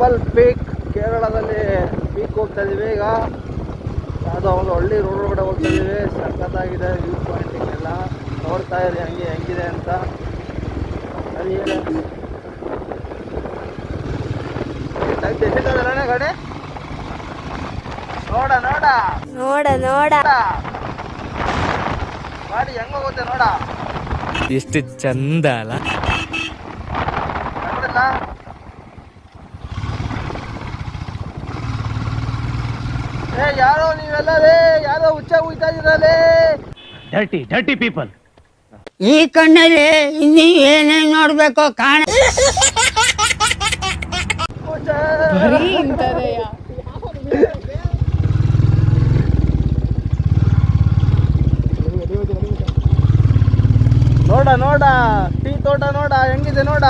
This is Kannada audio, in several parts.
ಅಂಬಲ್ ಪೀಕ್ ಕೇರಳದಲ್ಲಿ ಪೀಕ್ ಹೋಗ್ತಾ ಇದೀವಿ. ಈಗ ಯಾವುದೋ ಒಂದು ಹಳ್ಳಿ ರೋಡ್ ಒಳಗಡೆ ಹೋಗ್ತಾ ಇದೀವಿ. ಸಖತ್ತಾಗಿದೆ ವ್ಯೂ ಪಾಯಿಂಟ್ ಎಲ್ಲ ನೋಡ್ತಾ ಇದೆ ಹಂಗೆ ಹೆಂಗಿದೆ ಅಂತ. ಸರಿ ಗಾಡಿ? ನೋಡ ನೋಡ. ನೋಡ ನೋಡ. ಮಾಡಿ ಗಾಡಿ ಹೆಂಗ್ ಹೋಗುತ್ತೆ ನೋಡ. ಎಷ್ಟು ಚಂದ ಅಲ್ಲ ನೋಡಿಲ್ಲ ಏ ಯಾರೋ ನೀವೆಲ್ಲ ರೇ ಯಾರೋ ಹುಚ್ಚ ಹುಯ್ತಾ ಇದ್ರಲ್ಲೇ. ಡರ್ಟಿ ಡರ್ಟಿ ಪೀಪಲ್ ಈ ಕಣ್ಣಲ್ಲಿ ಇನ್ನಿ ಏನೇನ್ ನೋಡ್ಬೇಕು ಕಾಣ ನೋಡ ನೋಡ ಟೀ ತೋಟ ನೋಡ ಹೆಂಗಿದೆ ನೋಡ.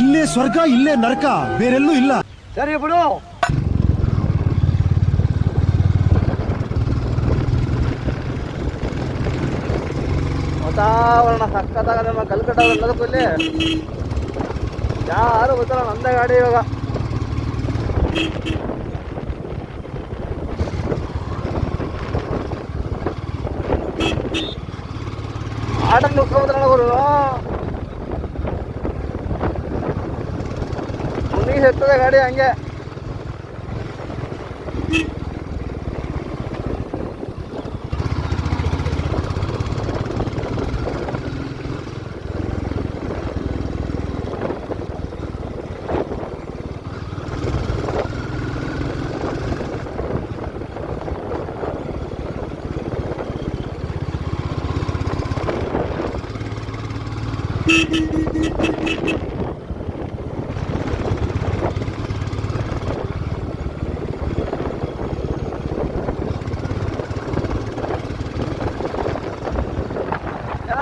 ಇಲ್ಲೇ ಸ್ವರ್ಗ ಇಲ್ಲೇ ನರಕ ಬೇರೆಲ್ಲೂ ಇಲ್ಲ. ಸರಿ ಬಿಡು. ವಾತಾವರಣ ಸಕ್ಕತ್ತಾಗ ನಮ್ಮ ಕಲ್ಕಟ್ಟ ಎಲ್ಲದಕ್ಕೂ ಇಲ್ಲಿ. ಯಾರು ಗೊತ್ತಲ್ಲ, ನಂದೇ ಗಾಡಿ ಇವಾಗ. ಆಟೋ ನುಗ್ಕೊಂಡ್ರೆ ಅವರು. ಮುನಿ ಸಿಗ್ತದೆ ಗಾಡಿ ಹಂಗೆ.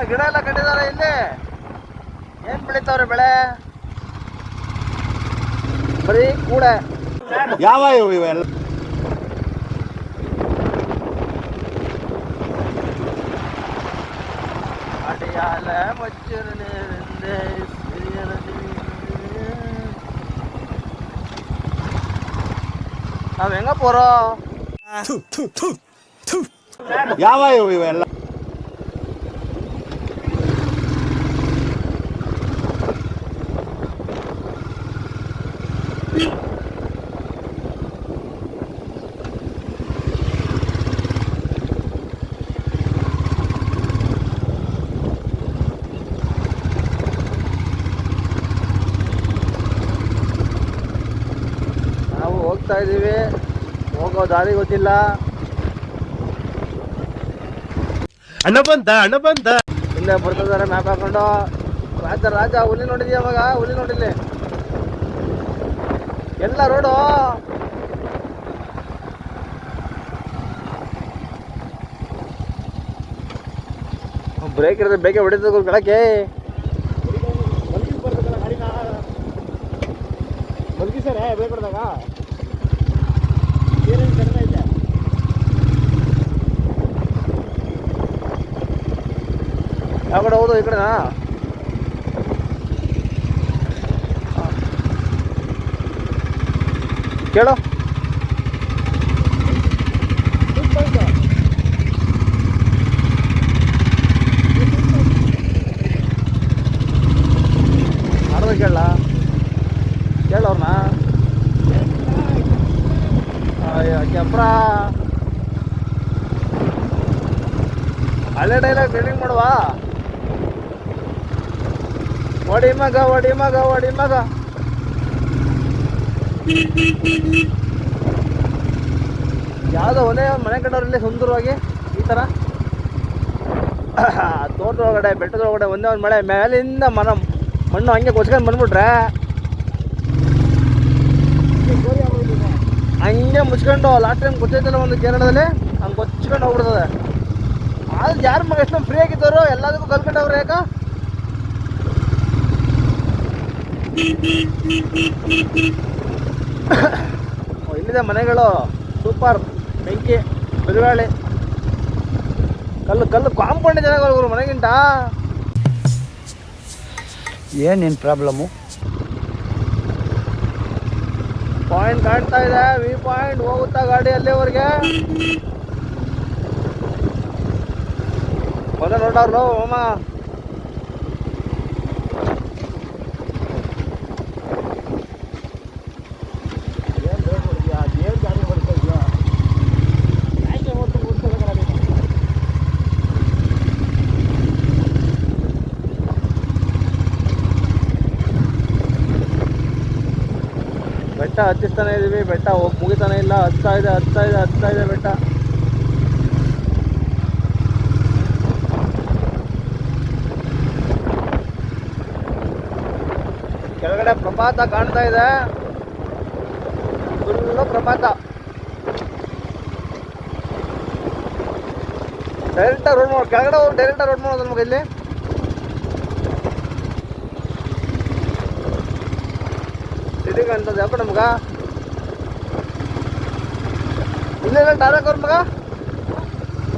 ಗಿಡ ಎಲ್ಲ ಕಟ್ಟಿದ್ದಾರೆ ಇಲ್ಲಿ ಏನ್ ಬೆಳಿತಾವ್ರೆ ಬೆಳೆ ಬರೀ ಕೂಡೆ ಯಾವ ಇವೆಲ್ಲ கையால மச்சரனே அவன் எங்க போறோம்? யாவா எல்லாம்? ಇದೀವಿ ಹೋಗೋ ದಾರಿ ಗೊತ್ತಿಲ್ಲ. ಅಣ್ಣ ಬಂತ ಅಣ್ಣ ಬಂತ ಇಲ್ಲೇ ಬರ್ತಿದ್ದಾರೆ ಮ್ಯಾಪ್ ಹಾಕೊಂಡು. ರಾಜ ರಾಜ ಹುಲಿ ನೋಡಿದ್ಯಾ ಅವಾಗ ಹುಲಿ ನೋಡಿಲ್ಲಿ. ಎಲ್ಲ ರೋಡು ಬ್ರೇಕ್ ಇರೋದು ಬೇಕೆ ಹೊಡಿತದ ಬೆಳಗ್ಗೆ ಸರ್ ಬ್ರೇಕ್ ಹೌದು ಈ ಕಡೆನಾ ಕೇಳು ಮಾಡ್ದ ಕೇಳ ಕೇಳವ್ರನ್ನ ಕೆಪ್ರ ಹಳೆ ಡೈಲಾಗ್ ಟ್ರೈನಿಂಗ್ ಮಾಡುವ ಒಡಿ ಮಗ ಒಡಿ ಮಗ ಒಡಿ ಮಗ. ಯಾವುದೋ ಒಲೆ ಮನೆ ಕಟ್ಟೋರಲ್ಲಿ ಸುಂದರವಾಗಿ ಈ ಥರ ತೋಟದ ಒಳಗಡೆ ಬೆಟ್ಟದ ಒಂದೇ ಒಂದು ಮಳೆ, ಮೇಲಿಂದ ಮನ, ಮಣ್ಣು ಹಂಗೆ ಕೊಚ್ಕೊಂಡು ಬಂದ್ಬಿಟ್ರೆ. ಹಂಗೆ ಮುಚ್ಕೊಂಡು ಲಾಸ್ಟ್ ಟೈಮ್ ಒಂದು ಕೇರಳದಲ್ಲಿ, ಹಂಗೆ ಕೊಚ್ಕೊಂಡು ಹೋಗ್ಬಿಡ್ತದೆ. ಆದ್ರೆ ಯಾರು ಮಗ ಎಷ್ಟೊಂದು ಫ್ರೀ ಆಗಿದ್ದವರು ಎಲ್ಲದಕ್ಕೂ ಕಲ್ಕಟ್ಟವ್ರು ಯಾಕ? ಇಲ್ಲಿದೆ ಮನೆಗಳು. ಸೂಪರ್. ಬೆಂಕಿ ಬಿರುಗಾಳಿ. ಕಲ್ಲು ಕಲ್ಲು ಕಾಂಪೌಂಡ್ ಜನಗಳು ಮನೆಗಿಂತ. ಏನೇನು ಪ್ರಾಬ್ಲಮ್ಮು ಪಾಯಿಂಟ್ ಕಾಣ್ತಾ ಇದೆ. ವಿ ಪಾಯಿಂಟ್ ಹೋಗುತ್ತಾ ಗಾಡಿ ಅಲ್ಲಿವರೆಗೆ? ಮೊದಲು ನೋಡೋರು ಮಾಮ. ಬೆಟ್ಟ ಹತ್ತಿಸ್ತಾನೆ ಇದೀವಿ, ಬೆಟ್ಟ ಹೋಗಿ ಮುಗಿತಾನೆ ಇಲ್ಲ, ಹತ್ತಾ ಇದೆ ಹತ್ತಾ ಇದೆ ಹತ್ತಾ ಇದೆ ಬೆಟ್ಟ. ಕೆಳಗಡೆ ಪ್ರಪಾತ ಕಾಣ್ತಾ ಇದೆ. ಫುಲ್ಲು ಪ್ರಪಾತ. ಡೈರೆಕ್ಟ್ ರೋಡ್ ಮಾಡ್ ಕೆಳಗಡೆ ಹೋಗಿ ಡೈರೆಕ್ಟ್ ರೋಡ್ ಮಾಡೋದು ನಮಗೆ ಇಲ್ಲಿ. ಸಿಟಿಗೆ ಅಂತದ್ದು ಯಾಕೆ ನಮ್ಗ? ಇಲ್ಲೆಲ್ಲ ಟಾರಕ್ ಅವ್ರ ಮಗ?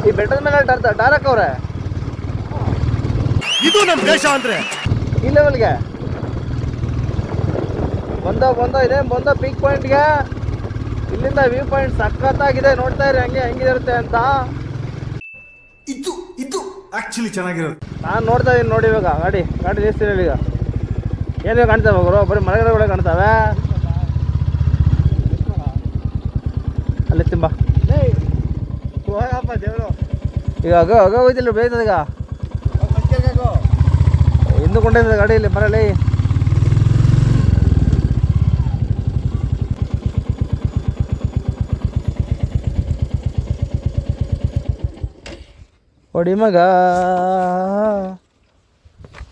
ಈ ಬೆಟ್ಟದ ಮೇಲೆ ಟಾರ್ ಟಾರಕ್ ಅವ್ರೆ? ಇದು ನಮ್ಮ ದೇಶ ಅಂದ್ರೆ? ಈ ಲೆವೆಲ್ಗೆ ಬಂದ ಬಂದ ಇದೆ ಬಂದ ಪೀಕ್ ಪಾಯಿಂಟ್ಗೆ ಇಲ್ಲಿಂದ ವ್ಯೂ ಪಾಯಿಂಟ್ ಸಖತ್ತಾಗಿದೆ ನೋಡ್ತಾ ಇರಿ ಹಂಗೆ ಹೆಂಗಿರುತ್ತೆ ಅಂತ. ಇದು ಇದು ಆಕ್ಚುಲಿ ಚೆನ್ನಾಗಿರೋದು. ನಾನು ನೋಡ್ತಾ ಇದ್ದೀನಿ ನೋಡಿ ಇವಾಗ ಗಾಡಿ ಗಾಡಿ ನಿಲ್ಸ್ತೀನಿ ಈಗ. ಏನೇ ಕಾಣ್ತಾವೆ ಗುರು ಬರೀ ಮರಗಿಡಗಳೇ ಕಾಣ್ತಾವೆ. ಅಲ್ಲಿ ದೇವರು. ಈಗ ಅಗ ಅಗ ಹೋಯ್ತಿಲ್ಲ ಬೇಯ್ತದ ಈಗ. ಹಿಂದೂ ಕೊಂಡಿದ್ದ ಗಾಡಿಯಲ್ಲಿ ಮರಳಿ ಹೊಡಿ ಮಗ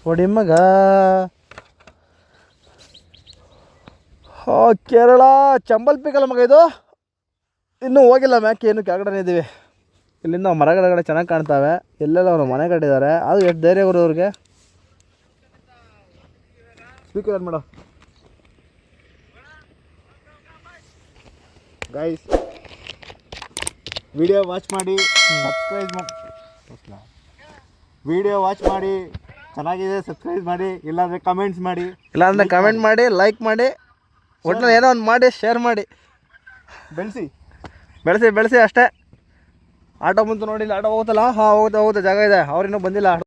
ಹೊಡಿ ಮಗ ಹಾ, ಕೇರಳ ಚಂಬಲ್ ಪಿಕಲ್ ಮಗ ಇದು. ಇನ್ನೂ ಹೋಗಿಲ್ಲ ಮ್ಯಾಕೆ, ಏನು ಕೆಳಗಡೆ ಇದ್ದೀವಿ ಇಲ್ಲಿಂದ ಮರಗಡೆ ಚೆನ್ನಾಗಿ ಕಾಣ್ತಾವೆ. ಎಲ್ಲೆಲ್ಲ ಅವರು ಮನೆ ಕಟ್ಟಿದ್ದಾರೆ. ಅದು ಎಷ್ಟು ಧೈರ್ಯ ಗುರು ಅವ್ರಿಗೆ ಸ್ಪೀಕರ್ ಏನು ಮಾಡೋ. ಗೈಸ್ ವಿಡಿಯೋ ವಾಚ್ ಮಾಡಿ ಸಬ್ಸ್ಕ್ರೈಬ್ ಮಾಡಿ ವಿಡಿಯೋ ವಾಚ್ ಮಾಡಿ, ಚೆನ್ನಾಗಿದೆ ಸಬ್ಸ್ಕ್ರೈಬ್ ಮಾಡಿ, ಇಲ್ಲಾಂದರೆ ಕಮೆಂಟ್ಸ್ ಮಾಡಿ. ಇಲ್ಲಾಂದರೆ ಕಮೆಂಟ್ ಮಾಡಿ ಲೈಕ್ ಮಾಡಿ. ಒಟ್ಟಿನಲ್ಲಿ ಏನೋ ಒಂದು ಮಾಡಿ ಶೇರ್ ಮಾಡಿ. ಬೆಳೆಸಿ. ಬೆಳೆಸಿ ಬೆಳೆಸಿ ಅಷ್ಟೇ. ಆಟೋ ಬಂತು ನೋಡಿ ಇಲ್ಲಿ ಆಟೋ ಹೋಗುತ್ತಲ್ಲ? ಹಾಂ ಹೋಗುತ್ತೆ ಹೋಗುತ್ತೆ ಜಾಗ ಇದೆ. ಅವ್ರಿನ್ನೂ ಬಂದಿಲ್ಲ.